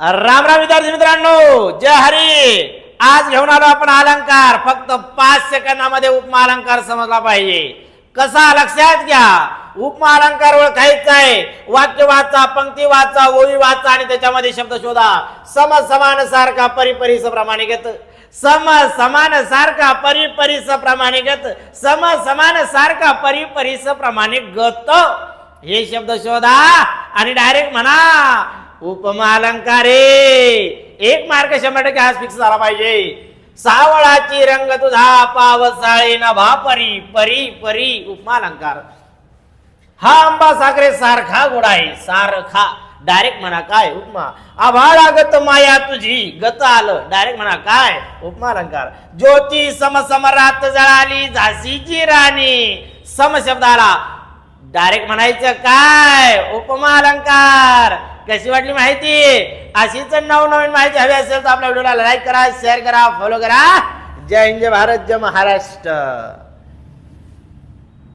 राम राम विद्यार्थी मित्रांनो जय हरी. आज घेऊन आलो आपण अलंकार. फक्त पाच सेकंदामध्ये उपमा अलंकार समजला पाहिजे. कसा लक्षात घ्या उपमा अलंकार ओळखायचा आहे. वाक्य वाचा पंक्ती वाचा ओळी वाचा आणि त्याच्यामध्ये शब्द शोधा. सम समान सारखा परिपरिस घेत. सम समान सारखा परिपरिस घेत. सम समान सारखा परिपरिस प्रमाणिगत हे शब्द शोधा आणि डायरेक्ट म्हणा उपमा अलंकारे एक मार्क शंभर टक्के आज फिक्स झाला पाहिजे. सावळाची रंग तुझा पावसाळे नभा परी परी परी उपमा अलंकार हा आंबा साखरे सारखा गोड आहे सारखा. डायरेक्ट म्हणा काय उपमा. आभाळागत माया तुझी गत आलं. डायरेक्ट म्हणा काय उपमा अलंकार ज्योती समसमरात जळाली झाशीची राणी. सम शब्दाला डायरेक्ट म्हणायचं काय? उपमा अलंकार. कशी वाटली माहिती? अशीच नवनवीन माहिती हवी असेल तर आपल्या व्हिडिओला लाईक करा शेअर करा फॉलो करा. जय हिंद जय भारत जय महाराष्ट्र.